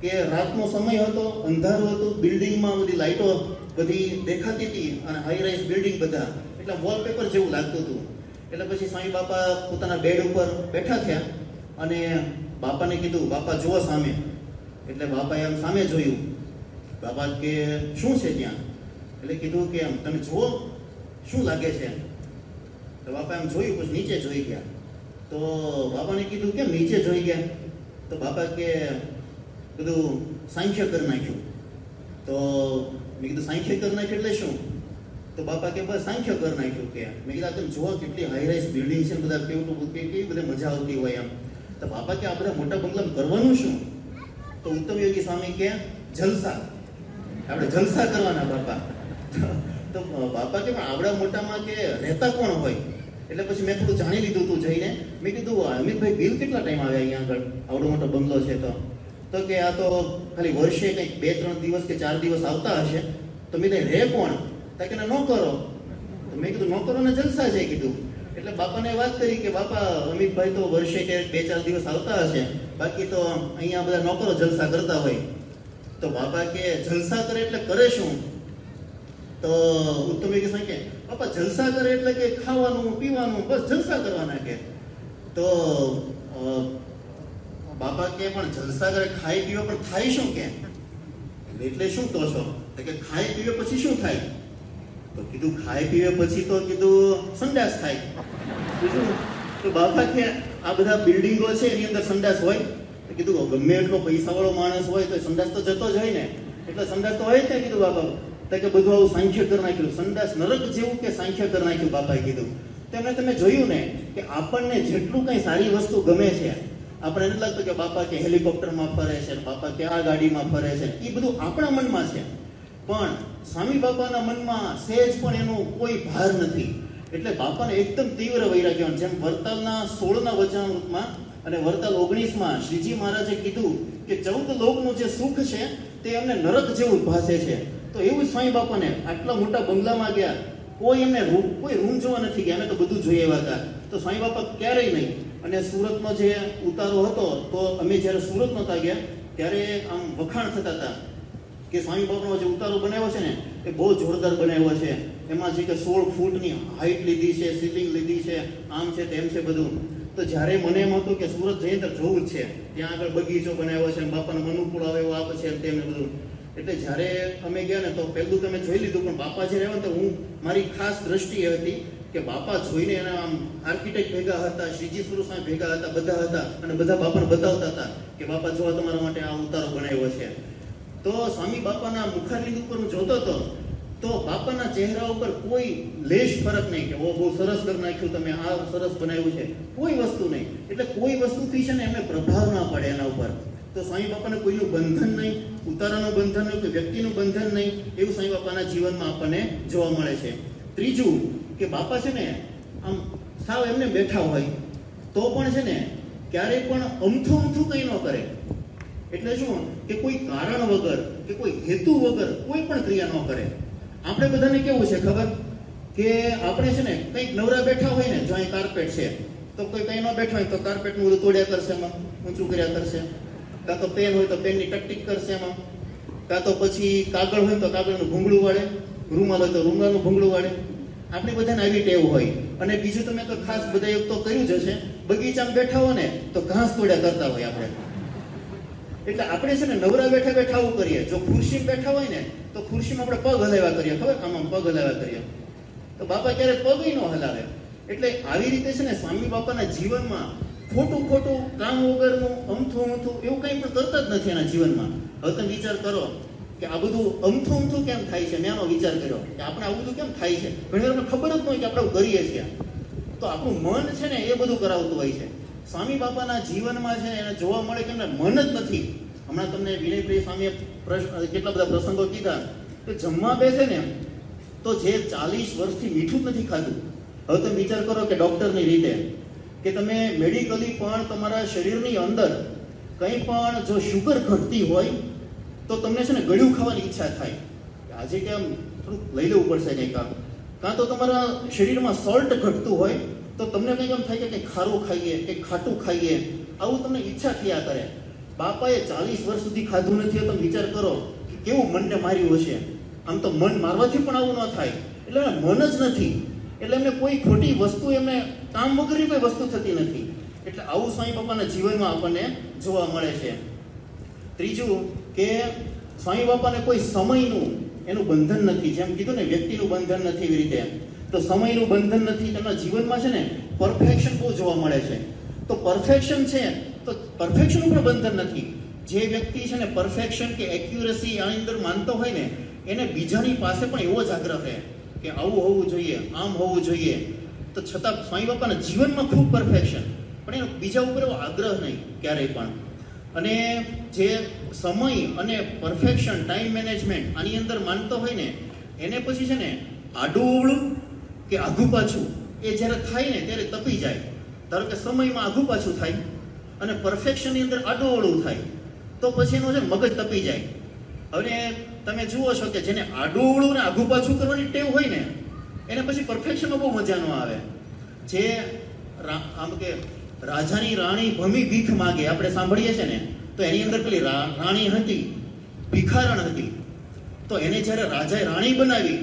કે રાતનો સમય હતો, અંધારું હતું, બિલ્ડિંગમાં બધી લાઇટો બધી દેખાતી હતી અને હાઈ રાઇઝ બિલ્ડિંગ બધા. એટલે વોલપેપર જેવું લાગતું હતું. એટલે પછી સ્વામી બાપા પોતાના બેડ ઉપર બેઠા થયા અને બાપાને કીધું, બાપા, જુઓ સામે. એટલે બાપાએ આમ સામે જોયું. બાપા કે, શું છે ત્યાં? એટલે કીધું કે, આમ તમે જુઓ, શું લાગે છે? તો બાપા એમ જોયું, પછી નીચે જોઈ ગયા. તો બાપાને કીધું, કેમ નીચે જોઈ ગયા? તો બાપા કે બધું સાંખ્ય કરી નાખ્યું. તો મેં કીધું, સાંખ્ય કરી નાખ્યું એટલે શું? તો બાપા કે, બસ સાંખ્ય કર નાખ્યું. કે, મેં કીધું તમે જુઓ કેટલી હાઈ રાઇઝ બિલ્ડિંગ છે બધા કેવું કેવી બધી મજા આવતી હોય એમ. તો બાપા કે, આ બધા મોટા બંગલામાં કરવાનું શું? તો ઉત્તમ યોગી સ્વામી કે, જલસા. આપણે જલસા કરવાના બાપા. તો બાપા કે, પણ આવડા મોટામાં કે રહેતા કોણ હોય? એટલે પછી મેં થોડું જાણી લીધું તું જઈને. મેં કીધું, અમિતભાઈ બિલ કેટલા ટાઈમ આવ્યા અહીંયા આગળ? આવડો મોટો બંગલો છે તો. તો કે આ તો ખાલી વર્ષે કંઈક બે, ત્રણ દિવસ કે ચાર દિવસ આવતા હશે, તો મેં રે કોણ? તો કે, ન કરો. મેં કીધું, ન કરો ને જલસા છે, કીધું. એટલે બાપાને વાત કરી કે, બાપા, અમિતભાઈ તો વર્ષે કે બે, ચાર દિવસ આવતા હશે, બાકી તો અહીંયા બધા નોકરો જલસા કરતા હોય. તો બાપા કે, જલસા કરે એટલે કરે શું? તો ઉત્તમ કે કે, બાપા, જલસા કરે એટલે કે ખાવાનું, પીવાનું, બસ જલસા કરવાના કે. તો બાપા કે પણ જલસાગર ખાઈ પીવો પણ થાય શું કે એટલે શું કહો છો? કે ખાઈ પીવે પછી શું થાય? તો કીધું ખાઈ પીવે પછી તો કીધું સંડાસ થાય. કીધું તો બાપા કે આ બધા બિલ્ડિંગો છે, એની અંદર સંડાસ હોય. તો કીધું ગમે એટલો પૈસાવાળો માણસ હોય તો સંડાસ તો જતો જ હોય ને. એટલે સંડાસ તો હોય ને કીધું બાપા તો કે બધું આવું સાંખ્ય કરી નાખ્યું. સંડાસ નરક જેવું કે સાંખ્ય કરી નાખ્યું બાપાએ કીધું. તેમણે તમે જોયું ને કે આપણને જેટલું કંઈ સારી વસ્તુ ગમે છે આપણે નથી લાગતું કે બાપા કે હેલિકોપ્ટરમાં ફરે છે બાપા કે આ ગાડીમાં ફરે છે. એ બધું આપણા મનમાં છે. પણ સ્વામી બાપાના મનમાં સહેજ પણ એનો કોઈ ભાર નથી. એટલે બાપાને એકદમ તીવ્ર વૈરાગ્ય જેમ વર્તાલના સોળના વચનામૃતમાં અને વર્તાલ ઓગણીસમાં શ્રીજી મહારાજે કીધું કે ચૌદ લોકનું જે સુખ છે, તે એમને નરક જેવું ભાસે છે. તો એવું સ્વામી બાપાને આટલા મોટા બંગલામાં ગયા. કોઈ એમને કોઈ રૂમ જોવા નથી ગયા. અમે તો બધું જોઈ આવ્યા હતા. તો સ્વામી બાપા ક્યારેય નહીં. અને સુરતનો જે ઉતારો હતો, તો અમે જ્યારે સુરત નહોતા ગયા, ત્યારે આમ વખાણ થતા હતા કે સ્વામી બાપનો જે ઉતારો બનાવ્યો છે ને, એ બહુ જોરદાર બનાવ્યો છે. એમાં છે કે સોળ ફૂટની હાઈટ લીધી છે સીલિંગ લીધી છે, આમ છે તેમ છે બધું. તો જ્યારે મને એમ હતું કે સુરત જઈએ તો જોવું જ છે, ત્યાં આગળ બગીચો બનાવ્યો છે બાપાનો મનુકુળ આવે એવો આપે છે તેમ બધું. એટલે જ્યારે અમે ગયા ને, તો પહેલું તમે જોઈ લીધું, પણ બાપા જ્યારે આવ્યા તો હું મારી ખાસ દ્રષ્ટિ હતી કે બાપા જોઈને એના આમ આર્કિટેક્ટ ભેગા હતા, શ્રીજી સ્વરૂપ ભેગા હતા, બધા હતા અને બધા બાપાને બતાવતા હતા કે બાપા જો તમારા માટે આ ઉતારો બનાવ્યો છે. તો સ્વામી બાપાના મુખારવિંદ ઉપર હું જોતો હતો, તો બાપાના ચહેરા ઉપર કોઈ લેશ ફરક નહીં કે ઓ બહુ સરસ કરી નાખ્યું તમે, આ સરસ બનાવ્યું છે. કોઈ વસ્તુ નહીં. એટલે કોઈ વસ્તુથી છે ને એમને પ્રભાવ ના પડે એના ઉપર. તો સ્વામી બાપાને કોઈનું બંધન નહીં, ઉતારાનું બંધન નહીં કે વ્યક્તિનું બંધન નહીં, એવું સ્વામી બાપાના જીવનમાં આપણને જોવા મળે છે. ત્રીજું કે બાપા છે ને, આમ સાવ એમને બેઠા હોય, તો પણ છે ને ક્યારેય પણ અમથું અમથું કંઈ ન કરે. એટલે શું? કે કોઈ કારણ વગર, કે કોઈ હેતુ વગર કોઈ પણ ક્રિયા ન કરે. આપણે બધાને કેવું છે ખબર? કે આપણે છે ને કંઈક નવરા બેઠા હોય ને, જો અહીં કાર્પેટ છે, તો કોઈ કંઈ ન બેઠા હોય, તો કાર્પેટનું બધું તોડ્યા કરશે એમાં, ઊંચું કર્યા કરશે. કાં તો પેન હોય તો પેનની ટકટીક કરશે એમાં. કાં તો પછી કાગળ હોય તો કાગળનું ભૂંગળું વાળે. રૂમાલ હોય તો રૂમાલનું ભૂંગળું વાળે. આપણે બધાને આવી ટેવ હોય. અને બીજું તમે તો ખાસ બધા એક તો કર્યું જ હશે. બગીચામાં બેઠા હો ને, તો ઘાસ તોડ્યા કરતા હોય આપણે. એટલે આપણે છે ને નવરા બેઠા બેઠા આવું કરીએ. જો ખુરશી બેઠા હોય ને, તો ખુરશીમાં આપણે પગ હલાવ્યા કરીએ. ખબર? આમ પગ હલાવ્યા કરીએ. તો બાપા ક્યારે પગ ન હલાવે? એટલે આવી રીતે છે ને સ્વામી બાપાના જીવનમાં ખોટું ખોટું કામ વગરનું, અમથું અમથું એવું કંઈ પણ કરતા જ નથી એના જીવનમાં. હવે તમે વિચાર કરો કે આ બધું અમથું અમથું કેમ થાય છે? મેં આનો વિચાર કર્યો કે આપણે આવું બધું કેમ થાય છે? ઘણી વાર ખબર જ નહીં કે આપણે કરીએ છીએ. તો આપણું મન છે ને એ બધું કરાવતું હોય છે. સ્વામી બાપાના જીવનમાં છે એને જોવા મળે કે એમને મન જ નથી. હમણાં તમને વિનયપ્રિય સ્વામીએ પ્રશ્ન, કેટલા બધા પ્રસંગો કીધા કે જમવા બેસે ને તો જે ચાલીસ વર્ષથી મીઠું જ નથી ખાધું. હવે તમે વિચાર કરો કે ડૉક્ટરની રીતે, કે તમે મેડિકલી પણ તમારા શરીરની અંદર કંઈ પણ જો શુગર ઘટતી હોય તો તમને છે ને ગળ્યું ખાવાની ઈચ્છા થાય. કે આજે કેમ? થોડુંક લઈ લેવું પડશે કંઈક આમ કાં તો તમારા શરીરમાં સોલ્ટ ઘટતું હોય, તો તમને કંઈક એમ થાય કે કંઈક ખારું ખાઈએ, કંઈક ખાટું ખાઈએ. આવું તમને ઈચ્છા થયા કરે બાપાએ ચાલીસ વર્ષ સુધી ખાધું નથી તમે વિચાર કરો કે કેવું મનને માર્યું હશે. આમ તો મન મારવાથી પણ આવું ન થાય. એટલે મન જ નથી. એટલે એમને કોઈ ખોટી વસ્તુ એમને કામ વગરની કોઈ વસ્તુ થતી નથી. એટલે આવું સ્વામી બાપાના જીવનમાં આપણને જોવા મળે છે. ત્રીજું કે સ્વામી બાપાને કોઈ સમયનું એનું બંધન નથી. જેમ કીધું ને, વ્યક્તિનું બંધન નથી એવી રીતે તો સમયનું બંધન નથી તેમના જીવનમાં છે ને પરફેક્શન બહુ જોવા મળે છે. તો પરફેક્શન છે, તો પરફેક્શનનું પણ બંધન નથી. જે વ્યક્તિ છે ને પરફેક્શન કે એક્યુરસી આની અંદર માનતો હોય ને, એને બીજાની પાસે પણ એવો જ આગ્રહ રહે કે આવું હોવું જોઈએ, આમ હોવું જોઈએ. તો છતાં સ્વામી બાપાના જીવનમાં ખૂબ પરફેક્શન પણ એનો બીજા ઉપર એવો આગ્રહ નહીં, ક્યારેય પણ. અને જે સમય અને પરફેક્શન ટાઈમ મેનેજમેન્ટ આની અંદર માનતો હોય ને, એને પછી છે ને આડું કે આઘું પાછું, એ જ્યારે થાય ને ત્યારે તપી જાય. ધારો કે સમયમાં આઘું પાછું થાય અને પરફેક્શનની અંદર આડું થાય, તો પછી એનું છે મગજ તપી જાય. હવે તમે જુઓ છો કે જેને આડું ને આઘું પાછું કરવાની ટેવ હોય ને, એને પછી પરફેક્શનમાં બહુ મજા આવે. જે આમ કે રાજાની રાણી ભમી ભીખ માગે. આપણે સાંભળીએ છીએ ને, તો એની અંદર પેલી રાણી હતી, ભિખારણ હતી. તો એને જ્યારે રાજાએ રાણી બનાવી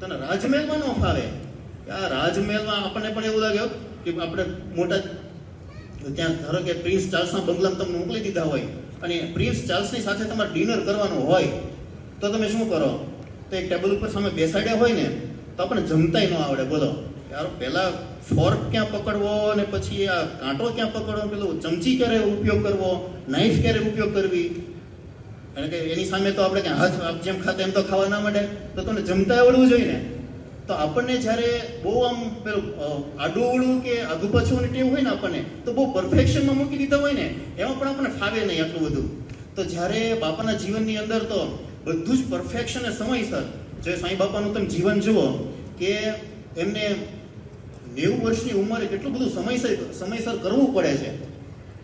તને રાજમહેલમાં ન ફાવે. આ રાજમહેલમાં આપણને પણ એવું લાગ્યું કે આપણે મોટા, ત્યાં ધારો કે પ્રિન્સ ચાર્લ્સના બંગલામાં તમને મોકલી દીધા હોય, અને પ્રિન્સ ચાર્લ્સની સાથે તમારે ડિનર કરવાનું હોય, તો તમે શું કરો? તો એક ટેબલ ઉપર સામે બેસાડ્યા હોય ને, તો આપણને જમતાય ન આવડે, બોલો. યાર, પહેલાં ફોર્ક ક્યાં પકડવો અને પછી આ કાંટો ક્યાં પકડવો પેલું ચમચી ક્યારે ઉપયોગ કરવો નાઈફ ક્યારે ઉપયોગ કરવી? અને કે એની સામે તો આપણે હાથ જેમ ખાતા એમ તો ખાવા ના માંડે. તો તમને જમતા આવડવું જોઈએ ને? તો આપણને જ્યારે બહુ આમ પેલું આડું આડું કે આગુ પાછું ટેવ હોય ને આપણને, તો બહુ પરફેક્શનમાં મૂકી દીધા હોય ને, એમાં પણ આપણને ફાવે નહીં આટલું બધું. તો જ્યારે બાપાના જીવનની અંદર તો બધું જ પરફેક્શન અને સમયસર. જો સાંઈ બાપાનું તમે જીવન જુઓ કે એમને નેવું વર્ષની ઉંમરે કેટલું બધું સમયસર સમયસર કરવું પડે છે.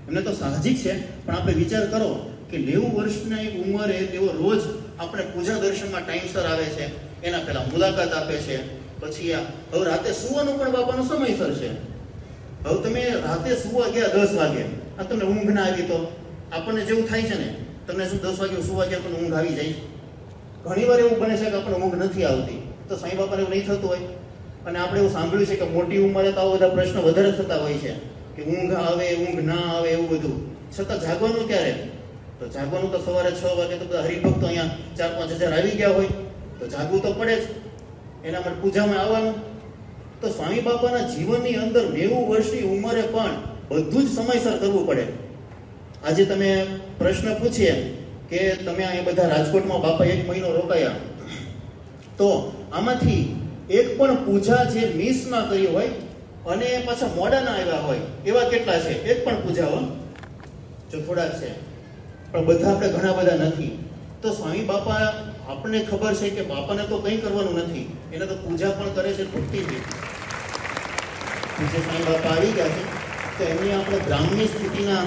એમને તો સાહજિક છે, પણ આપણે વિચાર કરો કે નેવું વર્ષની ઉંમરે તેઓ રોજ આપણે પૂજા દર્શનમાં ટાઈમસર આવે છે, એના પહેલા મુલાકાત આપે છે, પછી હવે રાતે સુવાનો પણ બાપાનો સમયસર છે. હવે તમે રાતે સુવા ગયા દસ વાગે, આ તમને ઊંઘ ના આવી તો? આપણને જેવું થાય છે ને, તમને શું દસ વાગે સુવા ગયા તમને ઊંઘ આવી જાય? ઘણી વાર એવું બને છે કે આપણને ઊંઘ નથી આવતી, તો સાંઈ બાપાને એવું નહીં થતું હોય. અને આપણે એવું સાંભળ્યું છે કે મોટી ઉંમરે તો આવા બધા પ્રશ્નો વધારે થતા હોય છે કે ઊંઘ આવે, ઊંઘ ના આવે એવું બધું. છતાં જાગવાનું ક્યારે? તો જાગવાનું તો સવારે છ વાગે તો બધા હરિભક્તો અહીંયા ચાર પાંચ હજાર આવી ગયા હોય. તો જાગવું તો પડે જ. એના માટે પૂજામાં આવવાનું. તો સ્વામી બાપાના જીવનની અંદર નેવું વર્ષની ઉંમરે પણ બધું જ સમયસર કરવું પડે. આજે તમે પ્રશ્ન પૂછીએ કે તમે અહીંયા બધા રાજકોટમાં બાપા એક મહિનો રોકાયા. તો આમાંથી એક પણ પૂજા જે મિસ ના કરી હોય અને પાછા મોડા ના આવ્યા હોય, એવા કેટલા છે? એક પણ પૂજા હો. જો થોડા છે. પણ બધા આપણે ઘણા બધા નથી. તો સ્વામી બાપા આપણને ખબર છે કે બાપાને તો કંઈ કરવાનું નથી. એને તો પૂજા પણ કરે છે ભક્તિ જે સ્વામી બાપા આવી ગયા છે, તો એમની આપણે ગ્રામ્ય સ્થિતિના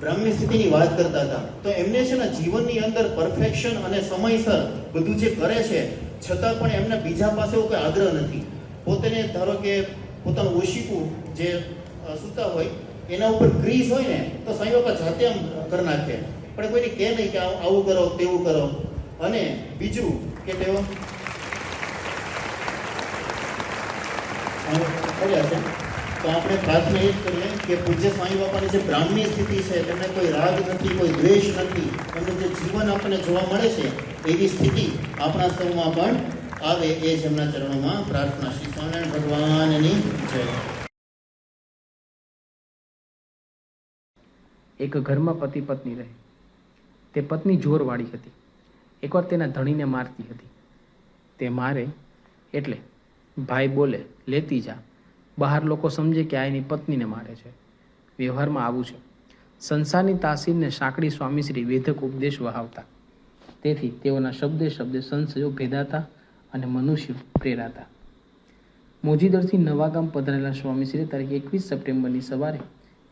ગ્રામ્ય સ્થિતિની વાત કરતા હતા. તો એમને છે ને જીવનની અંદર પરફેક્શન અને સમયસર બધું જે કરે છે, છતાં પણ એમને બીજા પાસે કોઈ આગ્રહ નથી. પોતેને ધારો કે પોતાનું ઓશીકું જે સૂતા હોય, એના ઉપર ગ્રીસ હોય ને, તો સાંઈ બાપા જાતે આમ કરી નાખે. પણ કોઈને કહે નહીં કે આવું કરો, તેવું કરો. અને બીજું કે તેઓ કર્યા છે. તો આપણે પ્રાર્થના એ જ કરીએ કે પૂજ્ય સ્વામી બાપાની જે બ્રાહ્મણી સ્થિતિ છે, એમને કોઈ રાગ નથી, કોઈ દ્વેષ નથી, એમનું જે જીવન આપણને જોવા મળે છે, એવી સ્થિતિ આપણા સૌમાં પણ આવે એ જ એમના ચરણોમાં પ્રાર્થના. શ્રી સ્વામિનારાયણ ભગવાનની જય. એક ઘરમાં પતિ પત્ની રહે. તે પત્ની જોરવાળી હતી. એકવાર તેના ધણીને મારતી હતી. તે મારે એટલે ભાઈ બોલે, લેતી જા. બહાર લોકો સમજે કે આ એની પત્નીને મારે છે. વ્યવહારમાં આવું છે. સંસારની તાસીરને સાંકડી સ્વામીશ્રી વેધક ઉપદેશ વહાવતા. તેથી તેઓના શબ્દે શબ્દે સંશયો ભેદાતા અને મનુષ્ય પ્રેરાતા. મોજીદરથી નવાગામ પધરાયેલા સ્વામીશ્રી તારીખ એકવીસ સપ્ટેમ્બરની સવારે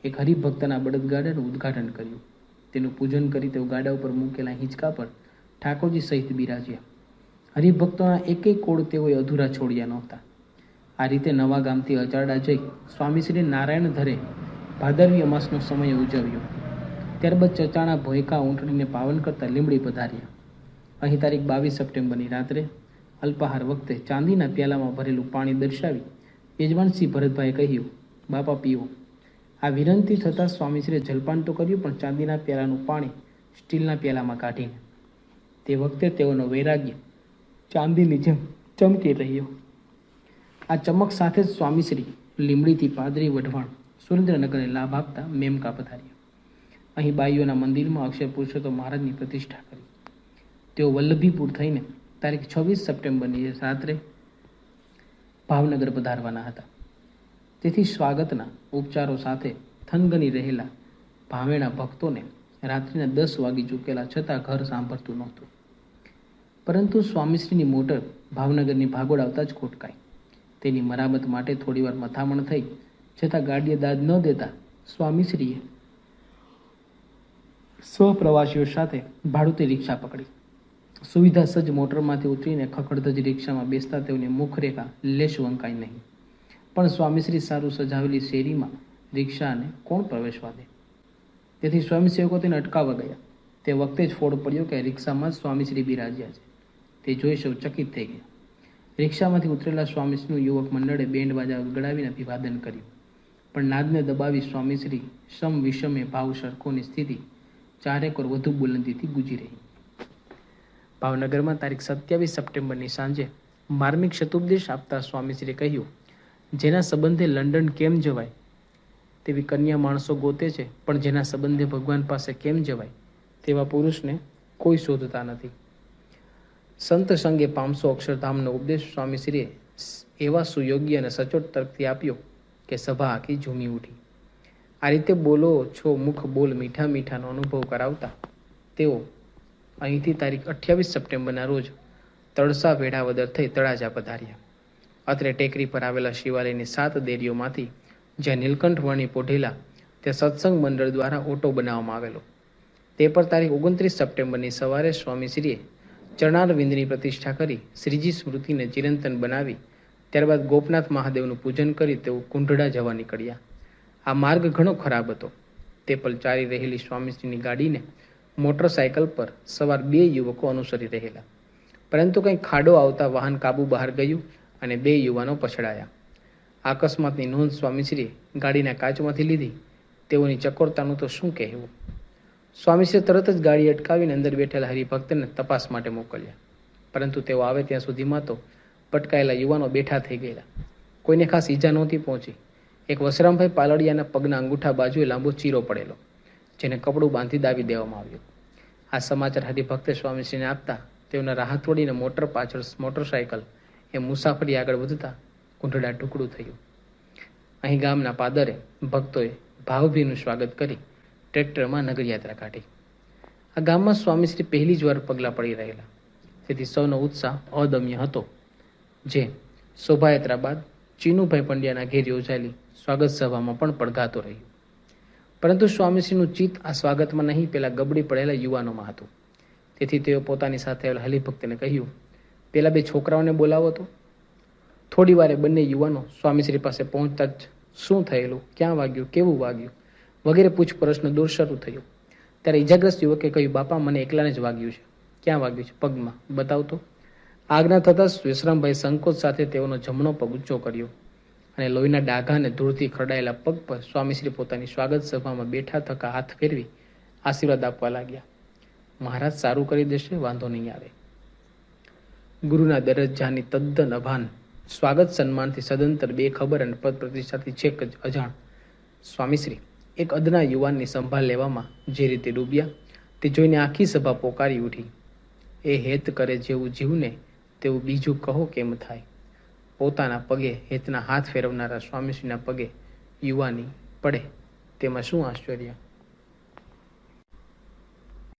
એક હરિભક્તના બળદગાડાનું ઉદ્ઘાટન કર્યું. તેનું પૂજન કરી તેઓ ગાડા ઉપર મૂકેલા હિંચકા પર ઠાકોરજી સહિત બિરાજ્યા. હરિભક્તોના એકેય કોળ તેઓએ અધૂરા છોડ્યા નહોતા. આ રીતે નવા ગામથી અચારડા જઈ સ્વામીશ્રી નારાયણ ધરે ભાદરવી અમાસનો સમય ઉજવ્યો. ત્યારબાદ ચચાણા ભોયકા ઊંટણીને પાવન કરતા લીમડી પધાર્યા. અહીં તારીખ બાવીસ સપ્ટેમ્બરની રાત્રે અલ્પાહાર વખતે ચાંદીના પ્યાલામાં ભરેલું પાણી દર્શાવી યજમાનસિંહ ભરતભાઈએ કહ્યું, બાપા પીવો આ વિનંતી થતાં સ્વામીશ્રીએ જલપાન તો કર્યું, પણ ચાંદીના પ્યાલાનું પાણી સ્ટીલના પ્યાલામાં કાઢીને તે વખતે તેઓનો વૈરાગ્ય ચાંદીની જેમ ચમકી રહ્યો. આ ચમક સાથે જ સ્વામીશ્રી લીમડીથી પાદરી વઢવાણ સુરેન્દ્રનગરને લાભ આપતા મેમકા પધાર્યા. અહીં બાઈઓના મંદિરમાં અક્ષર પુરુષોત્તમ મહારાજની પ્રતિષ્ઠા કરી. તેઓ વલ્લભીપુર થઈને તારીખ છવ્વીસ સપ્ટેમ્બરની રાત્રે ભાવનગર પધારવાના હતા. તેથી સ્વાગતના ઉપચારો સાથે થનગની રહેલા ભાવેણા ભક્તોને રાત્રિના દસ વાગી ચૂકેલા છતાં ઘર સાંભળતું નહોતું. પરંતુ સ્વામીશ્રીની મોટર ભાવનગરની ભાગોળ આવતા જ ખોટકાઈ. તેની મરામત માટે થોડીવાર મથામણ થઈ છતાં ગાડીએ દાદ ન દેતા સ્વામીશ્રીએ સ્વપ્રવાસીઓ સાથે ભાડુતી રિક્ષા પકડી. સુવિધા સજ્જ મોટરમાંથી ઉતરીને ખખડધજ રિક્ષામાં બેસતા તેઓની મુખરેખા લેશ વંકાઈ નહીં. પણ સ્વામીશ્રી સારું સજાવેલી શેરીમાં રિક્ષાને કોણ પ્રવેશવા દે? તેથી સ્વયંસેવકો તેને અટકાવવા ગયા. તે વખતે જ ફોડ પડ્યો કે રિક્ષામાં સ્વામીશ્રી બિરાજ્યા છે. તે જોઈ સૌ ચકિત થઈ ગયા. રિક્ષામાંથી ઉતરેલા સ્વામીશ્રીનું યુવક મંડળે બેન્ડ બાજા ગળાવીને અભિવાદન કર્યું. પણ નાદને દબાવી સ્વામીશ્રી સમ વિષમે ભાવ સરખોની સ્થિતિ ચારેકોર વધુ બુલંદીથી ગુજી રહી. ભાવનગરમાં તારીખ સત્યાવીસ સપ્ટેમ્બરની સાંજે માર્મિક શતુપદેશ આપતા સ્વામીશ્રીએ કહ્યું, જેના સંબંધે લંડન કેમ જવાય? તેવી કન્યા માણસો ગોતે છે, પણ જેના સંબંધે ભગવાન પાસે કેમ જવાય? તેવા પુરુષને કોઈ શોધતા નથી. સંત સંગે પામસો અક્ષરધામનો ઉપદેશ સ્વામીશ્રીએ એવા સુયોગ્ય અને સચોટ તર્કથી આપ્યો કે સભા આખી ઝૂમી ઉઠી. આ રીતે બોલો, છો, મુખ, બોલ મીઠા મીઠાનો અનુભવ કરાવતા તેઓ અહીંથી તારીખ અઠ્યાવીસ સપ્ટેમ્બરના રોજ તળસા વેઢાવદર થઈ તળાજા પધાર્યા. અત્રે ટેકરી પર આવેલા શિવાલયની સાત દેરીઓમાંથી જ્યાં નીલકંઠ વર્ણી પોઢેલા તે સત્સંગ મંડળ દ્વારા ઓટો બનાવવામાં આવેલો. તે પર તારીખ ઓગણત્રીસ સપ્ટેમ્બરની સવારે સ્વામીશ્રીએ ચરણારવિંદની પ્રતિષ્ઠા કરી શ્રીજી સ્મૃતિને ચિરંતન બનાવી, ત્યારબાદ ગોપનાથ મહાદેવનું પૂજન કરી તેઓ કુંઢડા જવા નીકળ્યા. આ માર્ગ ઘણો ખરાબ હતો. તે પલ ચાલી રહેલી સ્વામીશ્રીની ગાડીને મોટરસાયકલ પર સવાર બે યુવકો અનુસરી રહેલા. પરંતુ કંઈ ખાડો આવતા વાહન કાબુ બહાર ગયું અને બે યુવાનો પછડાયા. અકસ્માતની નોંધ સ્વામીશ્રીએ ગાડીના કાચમાંથી લીધી. તેઓની ચકોરતાનું તો શું કહેવું? સ્વામીશ્રીએ તરત જ ગાડી અટકાવીને અંદર બેઠેલા હરિભક્તને તપાસ માટે મોકલ્યા. પરંતુ તેઓ આવે ત્યાં સુધીમાં તો પટકાયેલા યુવાનો બેઠા થઈ ગયેલા. કોઈને ખાસ ઈજા નહોતી પહોંચી. એક વસરામભાઈ પાલડિયાના પગના અંગૂઠા બાજુએ લાંબો ચીરો પડેલો, જેને કપડું બાંધી દાવી દેવામાં આવ્યું. આ સમાચાર હરિભક્તે સ્વામીશ્રીને આપતા તેઓના રાહત વળીને મોટર પાછળ મોટરસાયકલ એ મુસાફરી આગળ વધતા કુંઢડા ટુકડું થયું. અહીં ગામના પાદરે ભક્તોએ ભાવભીનું સ્વાગત કરી ટ્રેક્ટરમાં નગરયાત્રા કાઢી. આ ગામમાં સ્વામીશ્રી પહેલી જ વાર પગલાં પડી રહેલા. તેથી સૌનો ઉત્સાહ અદમ્ય હતો. જે શોભાયાત્રા બાદ ચીનુભાઈ પંડ્યાના ઘેર યોજાયેલી સ્વાગત સભામાં પણ પડઘાતો રહ્યું. પરંતુ સ્વામીશ્રીનું ચિત્ત આ સ્વાગતમાં નહીં, પેલા ગબડી પડેલા યુવાનોમાં હતું. તેથી તેઓ પોતાની સાથે આવેલા હરિભક્તને કહ્યું, પેલા બે છોકરાઓને બોલાવો તો. થોડી વારે બંને યુવાનો સ્વામીશ્રી પાસે પહોંચતા જ શું થયેલું, ક્યાં વાગ્યું, કેવું વાગ્યું વગેરે પૂછપરછનો દોર શરૂ થયો. ત્યારે ઇજાગ્રસ્ત યુવકે કહ્યું, બાપા, મને એકલાને જ વાગ્યું છે. ક્યાં વાગ્યું છે? પગમાં. બતાવતો આજ્ઞા થતાં વિશ્રામભાઈ સંકોચ સાથે તેઓનો જમણો પગ ઊંચો કર્યો અને લોહીના ડાઘાને ધૂળથી ખરડાયેલા પગ પર સ્વામીશ્રી પોતાની સ્વાગત સભામાં બેઠા થકા હાથ ફેરવી આશીર્વાદ આપવા લાગ્યા. મહારાજ, સારું કરી દેશે, વાંધો નહીં આવે. ગુરુના દરજ્જાની તદ્દન અભાન, સ્વાગત સન્માનથી સદંતર બે ખબર અને પદ પ્રતિષ્ઠાથી છેક જ અજાણ સ્વામીશ્રી એક અદના યુવાનની સંભાળ લેવામાં જે રીતે ડૂબ્યા, તે જોઈને આખી સભા પોકારી ઉઠી. એ હેત કરે જેવું જીવને તેવું બીજું કહો કેમ થાય? પોતાના પગે હેતના હાથ ફેરવનારા સ્વામીશ્રીના પગે યુવાની પડે. તેમાં શું આશ્ચર્ય?